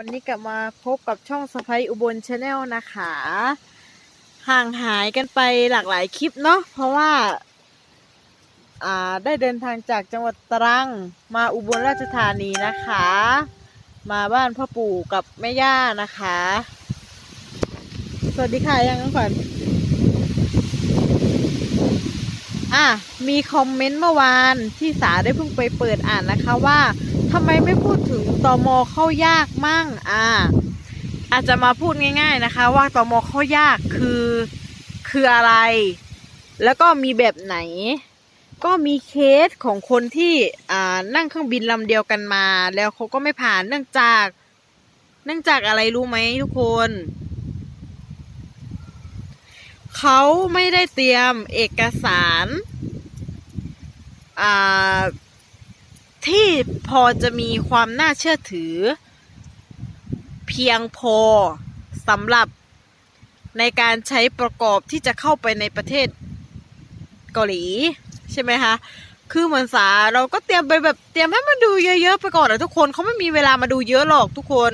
วันนี้กลับมาพบกับช่องสไปอุบลชาแนลนะคะ ห่างหายกันไปหลากหลายคลิปเนาะเพราะว่า อ่าได้เดินทางจากจังหวัดตรังมาอุบลราชธานีนะคะ มาบ้านพ่อปู่กับแม่ย่านะคะ สวัสดีค่ะยังน้องขวัญอะมีคอมเมนต์เมื่อวานที่สาได้เพิ่งไปเปิดอ่านนะคะว่าำไมไม่พูดถึงตอมอเข้ายากมั่งอ่าอาจจะมาพูดง่าย ๆนะคะ ว่าตอมอเข้ายากคือคืออะไร แล้วก็มีแบบไหน ก็มีเคสของคนที่อ่านั่งเครื่องบินลำเดียวกันมา แล้วเขาก็ไม่ผ่านเนื่องจาก เนื่องจากอะไรรู้ไหมทุกคนเขาไม่ได้เตรียมเอกสารอ่า ที่พอจะมีความน่าเชื่อถือ เพียงพอสำหรับในการใช้ประกอบที่จะเข้าไปในประเทศเกาหลีใช่ไหมคะ คือเหมือนสาเราก็เตรียมไปแบบเตรียมให้มันดูเยอะๆไปก่อนนะทุกคนเขาไม่มีเวลามาดูเยอะหรอกทุกคน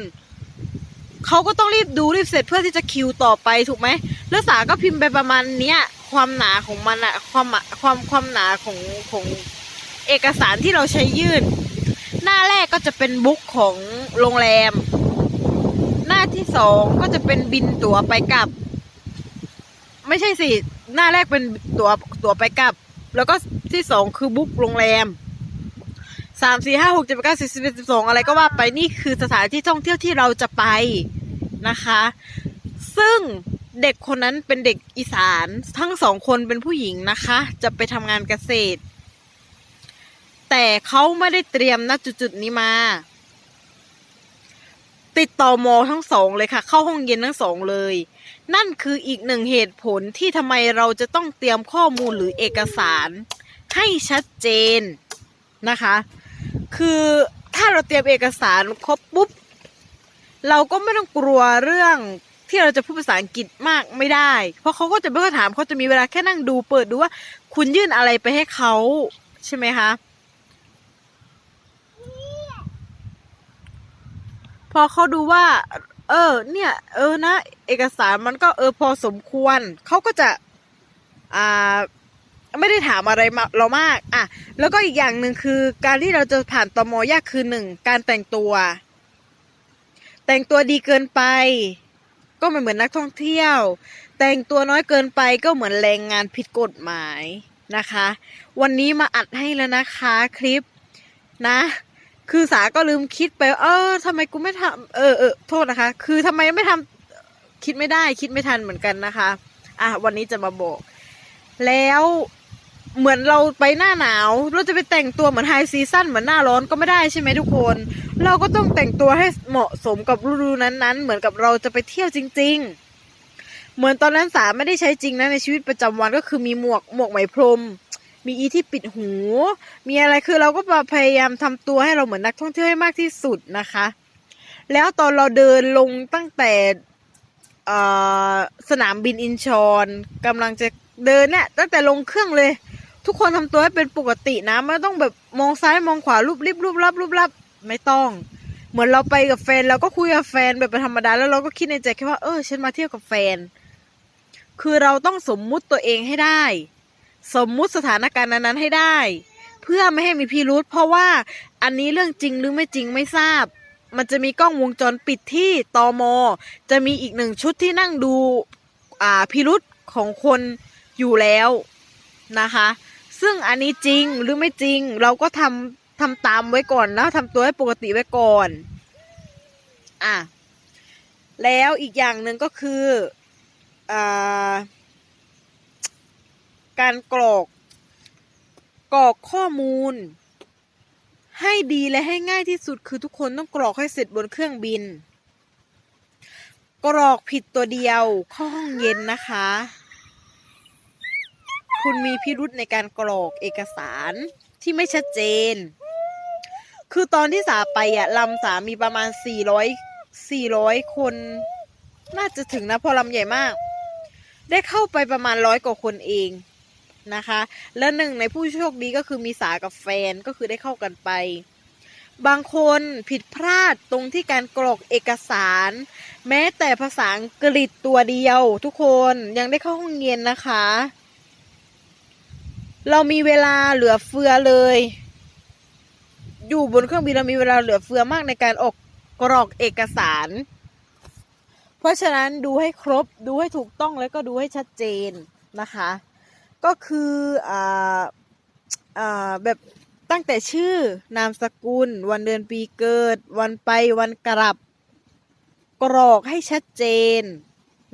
เขาก็ต้องรีบดูรีบเสร็จเพื่อที่จะคิวต่อไปถูกไหมแล้วสาก็พิมพ์ไปประมาณเนี้ยความหนาของมันอะความความความหนาของของ เอกสารที่เราใช้ยื่น หน้าแรกก็จะเป็นบุ๊กของโรงแรม หน้าที่สองก็จะเป็นบินตั๋วไปกลับ ไม่ใช่สิ หน้าแรกเป็นตั๋วตั๋วไปกลับ แล้วก็ที่สองคือบุ๊กโรงแรมสามสี่ห้าหกเจ็ดแปดเก้าสิบสิบเอ็ดสิบสองอะไรก็ว่าไปนี่คือสถานที่ท่องเที่ยวที่เราจะไปนะคะ ซึ่งเด็กคนนั้นเป็นเด็กอีสานทั้งสองคนเป็นผู้หญิงนะคะ จะไปทำงานเกษตร แต่เขาไม่ได้เตรียมณจุดๆนี้มา ติดต่อมอทั้งสองเลยค่ะ เข้าห้องเย็นทั้งสองเลย นั่นคืออีกหนึ่งเหตุผลที่ทำไมเราจะต้องเตรียมข้อมูลหรือเอกสาร ให้ชัดเจนนะคะ คือถ้าเราเตรียมเอกสารครบปุ๊บเราก็ไม่ต้องกลัวเรื่องที่เราจะพูดภาษาอังกฤษมากไม่ได้ เพราะเขาก็จะไม่ค่อยถามเขาจะมีเวลาแค่นั่งดูเปิดดูว่า คุณยื่นอะไรไปให้เขาใช่ไหมคะ พอเขาดูว่า เออ เนี่ย เออนะ เอกสารมันก็เออพอสมควรเขาก็จะ อ่าไม่ได้ถามอะไรมาเรามาก อะ แล้วก็อีกอย่างหนึ่งคือ การที่เราจะผ่านตมยากคือหนึ่งการแต่งตัว แต่งตัวดีเกินไป ก็ไม่เหมือนนักท่องเที่ยว แต่งตัวน้อยเกินไปก็เหมือนแรงงานผิดกฎหมายนะคะ วันนี้มาอัดให้แล้วนะคะคลิปนะ คือสาก็ลืมคิดไป เออทำไมกูไม่ทำเออเออโทษนะคะ คือทำไมไม่ทำคิดไม่ได้ คิดไม่ทันเหมือนกันนะคะ อะวันนี้จะมาบอก แล้วเหมือนเราไปหน้าหนาว เราจะไปแต่งตัวเหมือนไฮซีซั่นเหมือนหน้าร้อนก็ไม่ได้ใช่ไหมทุกคน เราก็ต้องแต่งตัวให้เหมาะสมกับฤดูนั้นๆ เหมือนกับเราจะไปเที่ยวจริง ๆ เหมือนตอนนั้นสาไม่ได้ใช้จริงนะในชีวิตประจำวันก็คือมีหมวกหมวกไหมพรม มีอีที่ปิดหู มีอะไรคือเราก็พยายามทำตัวให้เราเหมือนนักท่องเที่ยวให้มากที่สุดนะคะ แล้วตอนเราเดินลงตั้งแต่สนามบินอินชอนกำลังจะเดินเนี่ยตั้งแต่ลงเครื่องเลย ทุกคนทำตัวให้เป็นปกตินะไม่ต้องแบบมองซ้ายมองขวารูปริบรูปรับรูปรับไม่ต้อง เหมือนเราไปกับแฟนเราก็คุยกับแฟนแบบเป็นธรรมดาแล้วเราก็คิดในใจแค่ว่าเออฉันมาเที่ยวกับแฟน คือเราต้องสมมุติตัวเองให้ได้ สมมุติสถานการณ์นั้นๆให้ได้ เพื่อไม่ให้มีพิรุษเพราะว่าอันนี้เรื่องจริงหรือไม่จริงไม่ทราบ มันจะมีกล้องวงจรปิดที่ตอมจะมีอีกหนึ่งชุดที่นั่งดูอ่าพิรุษของคนอยู่แล้วนะคะ ซึ่งอันนี้จริงหรือไม่จริง เราก็ทำทำตามไว้ก่อนนะทำตัวให้ปกติไว้ก่อนอะแล้วอีกอย่างหนึ่งก็คืออ่า การกรอกกรอกข้อมูล ให้ดีและให้ง่ายที่สุดคือทุกคนต้องกรอกให้เสร็จบนเครื่องบิน กรอกผิดตัวเดียวเข้าห้องเย็นนะคะ คุณมีพิรุธในการกรอกเอกสารที่ไม่ชัดเจน คือตอนที่สาไปอะลำสามีประมาณสี่ร้อยสี่ร้อยคน น่าจะถึงนะเพอลำใหญ่มาก ได้เข้าไปประมาณร้อยกว่าคนเอง นะคะ และหนึ่งในผู้โชคดีก็คือมีสากับแฟนก็คือได้เข้ากันไป บางคนผิดพลาดตรงที่การกรอกเอกสาร แม้แต่ภาษาอังกฤษตัวเดียว ทุกคนยังได้เข้าห้องเรียนนะคะ เรามีเวลาเหลือเฟือเลย อยู่บนเครื่องบินเรามีเวลาเหลือเฟือมากในการออกกรอกเอกสาร เพราะฉะนั้นดูให้ครบดูให้ถูกต้องแล้วก็ดูให้ชัดเจนนะคะ ก็คืออ่าอ่าแบบตั้งแต่ชื่อนามสกุล วันเดือนปีเกิด วันไปวันกลับ กรอกให้ชัดเจน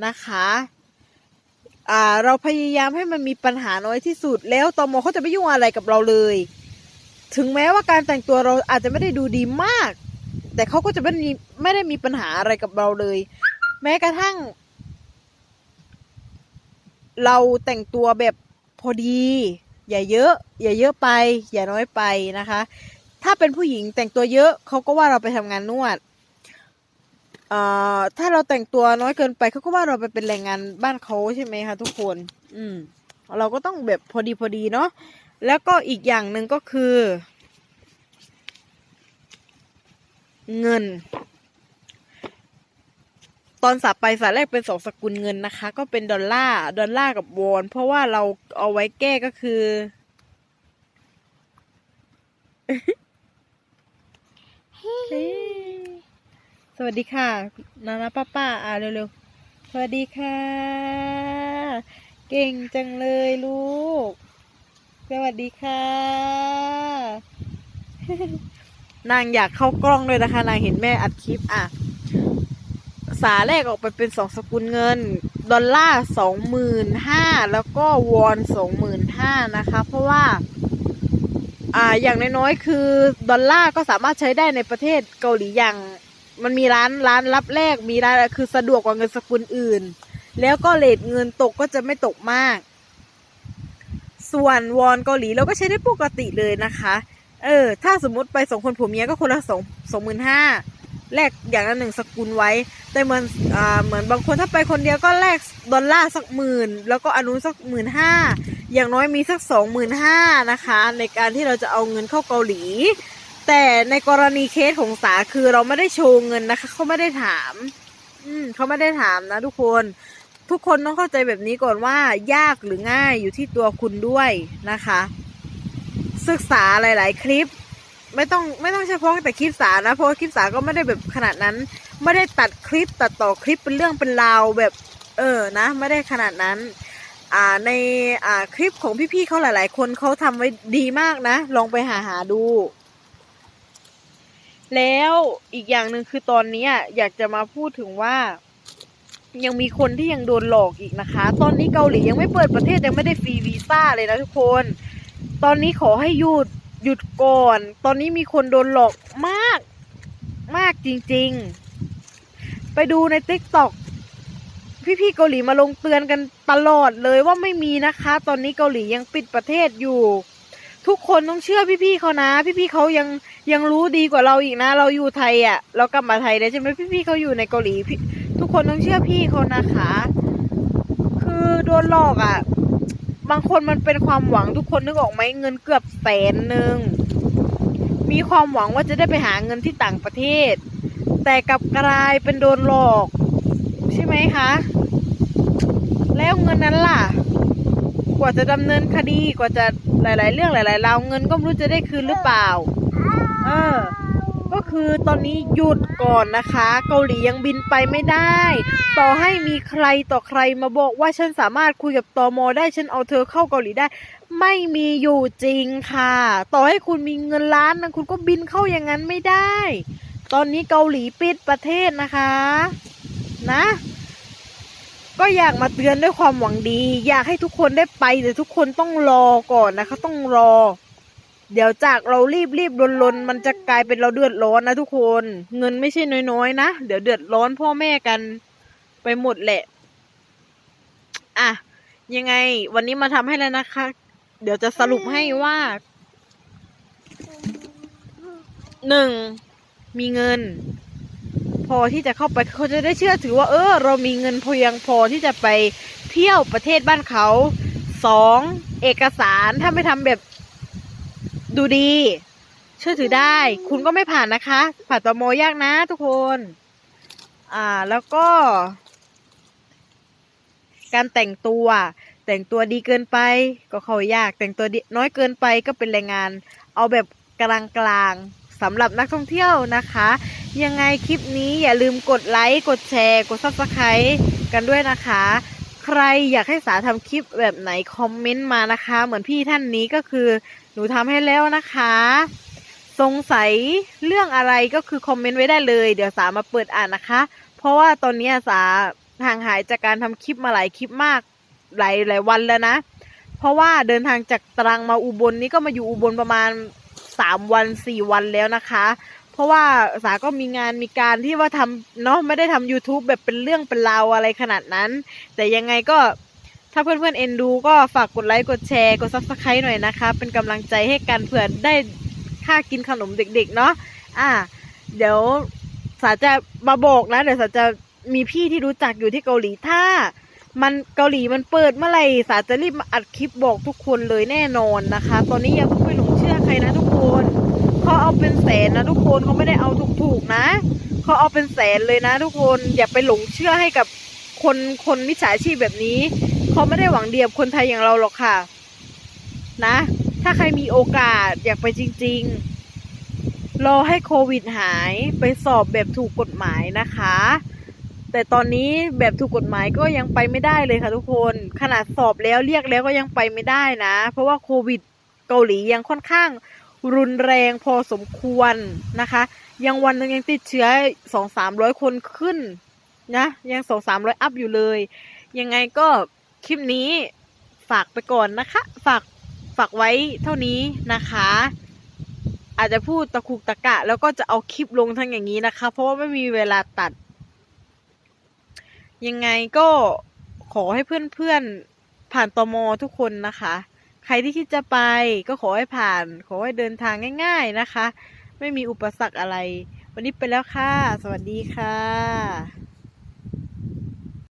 นะคะอ่าเราพยายามให้มันมีปัญหาน้อยที่สุด แล้วตมเขาจะไม่ยุ่งอะไรกับเราเลย ถึงแม้ว่าการแต่งตัวเราอาจจะไม่ได้ดูดีมาก แต่เขาก็จะไม่มีไม่ได้มีปัญหาอะไรกับเราเลย แม้กระทั่ง เราแต่งตัวแบบ พอดี อย่าเยอะ อย่าเยอะไป อย่าน้อยไปนะคะ ถ้าเป็นผู้หญิงแต่งตัวเยอะเขาก็ว่าเราไปทำงานนวดเอ่อถ้าเราแต่งตัวน้อยเกินไปเขาก็ว่าเราไปเป็นแรงงานบ้านเขาใช่ไหมคะทุกคน อืม เราก็ต้องแบบพอดีพอดีเนาะแล้วก็อีกอย่างหนึ่งก็คือ เงิน ตอนสับไปสายแรกเป็นสองสกุลเงินนะคะ ก็เป็นดอลลาร์ดอลลาร์กับวอน เพราะว่าเราเอาไว้แก้ก็คือ สวัสดีค่ะนานาป้าป้าอ่าเร็วๆ สวัสดีค่ะ เก่งจังเลยลูก สวัสดีค่ะนางอยากเข้ากล้องด้วยนะคะ นางเห็นแม่อัดคลิปอะ สาแรกออกไปเป็นสองสกุลเงิน ดอลลาร์สองหมื่นห้าแล้วก็วอนสองหมื่นห้านะคะ เพราะว่า อ่าอย่างน้อยๆคือดอลลาร์ก็สามารถใช้ได้ในประเทศเกาหลีอย่าง มันมีร้านร้านรับแลกมีร้านคือสะดวกกว่าเงินสกุลอื่น แล้วก็เลทเงินตกก็จะไม่ตกมาก ส่วนวอนเกาหลีเราก็ใช้ได้ปกติเลยนะคะ เออ ถ้าสมมติไปสองคนผัวเมียก็คนละสองสองหมื่นห้า แลกอย่างละหนึ่งสกุลไว้ แต่เหมือนอ่าเหมือนบางคนถ้าไปคนเดียวก็แลกดอลลาร์สักหมื่นแล้วก็อนนุสักหมื่นห้าอย่างน้อยมีสักสองหมื่นห้านะคะ ในการที่เราจะเอาเงินเข้าเกาหลี แต่ในกรณีเคสของสาคือเราไม่ได้โชว์เงินนะคะเขาไม่ได้ถาม อืมเขาไม่ได้ถามนะทุกคนทุกคนต้องเข้าใจแบบนี้ก่อนว่ายากหรือง่ายอยู่ที่ตัวคุณด้วยนะคะ ศึกษาหลาย ๆ คลิป ไม่ต้องไม่ต้องเฉพาะแต่คลิปสานะเพราะคลิปสาก็ไม่ได้แบบขนาดนั้น ไม่ได้ตัดคลิปตัดต่อคลิปเป็นเรื่องเป็นราวแบบ เออนะ ไม่ได้ขนาดนั้นอ่าในอ่าคลิปของพี่ๆเขาหลายๆ คนเขาทำไว้ดีมากนะ ลองไปหาหาดู แล้วอีกอย่างหนึ่งคือตอนนี้อะอยากจะมาพูดถึงว่า ยังมีคนที่ยังโดนหลอกอีกนะคะ ตอนนี้เกาหลียังไม่เปิดประเทศยังไม่ได้ฟรีวีซ่าเลยนะทุกคน ตอนนี้ขอให้หยุด หยุดก่อน ตอนนี้มีคนโดนหลอกมาก มากจริงๆ ไปดูในติ๊กต็อกพี่ๆเกาหลีมาลงเตือนกันตลอดเลยว่าไม่มีนะคะ ตอนนี้เกาหลียังปิดประเทศอยู่ ทุกคนต้องเชื่อพี่ๆเขานะ พี่ๆเขายังยังรู้ดีกว่าเราอีกนะ เราอยู่ไทยอะ่ะ เรากลับมาไทยได้ใช่ไหมพี่ๆเขาอยู่ในเกาหลีพี่ทุกคนต้องเชื่อพี่เขานะคะ คือโดนหลอกอะ่ะ บางคนมันเป็นความหวังทุกคนนึกออกไหมเงินเกือบแสนหนึ่งมีความหวังว่าจะได้ไปหาเงินที่ต่างประเทศ แต่กลับกลายเป็นโดนหลอก ใช่ไหมคะ แล้วเงินนั้นล่ะ กว่าจะดำเนินคดีกว่าจะหลาย ๆ เรื่องหลายๆราวเงินก็ไม่รู้จะได้คืนหรือเปล่า เออ ก็คือตอนนี้หยุดก่อนนะคะ เกาหลียังบินไปไม่ได้ ต่อให้มีใครต่อใครมาบอกว่าฉันสามารถคุยกับตอมอได้ฉันเอาเธอเข้าเกาหลีได้ ไม่มีอยู่จริงค่ะ ต่อให้คุณมีเงินล้านนึงคุณก็บินเข้าอย่างนั้นไม่ได้ ตอนนี้เกาหลีปิดประเทศนะคะ นะก็อยากมาเตือนด้วยความหวังดี อยากให้ทุกคนได้ไปแต่ทุกคนต้องรอก่อนนะคะต้องรอ เดี๋ยวจากเรารีบรีบลนลนมันจะกลายเป็นเราเดือดร้อนนะทุกคน เงินไม่ใช่น้อยๆนะเดี๋ยวเดือดร้อนพ่อแม่กันไปหมดแหละ อะยังไง วันนี้มาทำให้แล้วนะคะ เดี๋ยวจะสรุปให้ว่าหนึ่งมีเงิน พอที่จะเข้าไปเขาจะได้เชื่อถือว่า เออ เรามีเงินเพียงพอที่จะไปเที่ยวประเทศบ้านเขาสองเอกสารถ้าไม่ทำแบบ ดูดี เชื่อถือได้ คุณก็ไม่ผ่านนะคะ ผ่านตมยากนะทุกคน อ่าแล้วก็ การแต่งตัว แต่งตัวดีเกินไปก็เขายาก แต่งตัวน้อยเกินไปก็เป็นแรงงาน เอาแบบกลางกลางๆสำหรับนักท่องเที่ยวนะคะ ยังไงคลิปนี้อย่าลืมกดไลค์ กดแชร์ กดซับสไครต์กันด้วยนะคะ ใครอยากให้สาทำคลิปแบบไหนคอมเมนต์มานะคะ เหมือนพี่ท่านนี้ก็คือหนูทำให้แล้วนะคะ สงสัยเรื่องอะไรก็คือคอมเมนต์ไว้ได้เลย เดี๋ยวสามาเปิดอ่านนะคะ เพราะว่าตอนนี้สาห่างหายจากการทำคลิปมาหลายคลิปมากหลายหลายวันแล้วนะ เพราะว่าเดินทางจากตรังมาอุบลนี่ก็มาอยู่อุบลประมาณสามวันสี่วันแล้วนะคะ เพราะว่าสาก็มีงานมีการที่ว่าทำเนาะไม่ได้ทำ YouTube แบบเป็นเรื่องเป็นราวอะไรขนาดนั้น แต่ยังไงก็ถ้าเพื่อนๆเอ็นดูก็ฝากกดไลค์กดแชร์กดซับสไครต์หน่อยนะคะ เป็นกำลังใจให้กันเผื่อได้ค่ากินขนมเด็กๆเนาะอะเดี๋ยวสาจะมาบอกนะเดี๋ยวสาจะมีพี่ที่รู้จักอยู่ที่เกาหลีถ้า มันเกาหลีมันเปิดเมื่อไหร่สาจะรีบมาอัดคลิปบอกทุกคนเลยแน่นอนนะคะ ตอนนี้อย่าเพิ่งไปหลงเชื่อใครนะทุกคน เขาเอาเป็นแสนนะทุกคนเขาไม่ได้เอาถูกๆนะเขาเอาเป็นแสนเลยนะ ทุกคนอย่าไปหลงเชื่อให้กับคนคนมิจฉาชีพแบบนี้เขาไม่ได้หวังเดียบคนไทยอย่างเราหรอกค่ะ นะ ถ้าใครมีโอกาสอยากไปจริง ๆ รอให้โควิดหายไปสอบแบบถูกกฎหมายนะคะ แต่ตอนนี้แบบถูกกฎหมายก็ยังไปไม่ได้เลยค่ะทุกคนขนาดสอบแล้วเรียกแล้วก็ยังไปไม่ได้นะ เพราะว่าโควิดเกาหลียังค่อนข้าง รุนแรงพอสมควรนะคะ ยังวันนึงยังติดเชื้อสองสามร้อยคนขึ้นนะ ยังสองสามร้อยอัพอยู่เลย ยังไงก็คลิปนี้ฝากไปก่อนนะคะ ฝากฝากไว้เท่านี้นะคะ อาจจะพูดตะคุกตะกะ แล้วก็จะเอาคลิปลงทั้งอย่างนี้นะคะ เพราะว่าไม่มีเวลาตัด ยังไงก็ขอให้เพื่อนๆผ่านตมทุกคนนะคะ ใครที่คิดจะไปก็ขอให้ผ่าน ขอให้เดินทางง่าย ๆนะคะ ไม่มีอุปสรรคอะไร วันนี้ไปแล้วค่ะ สวัสดีค่ะ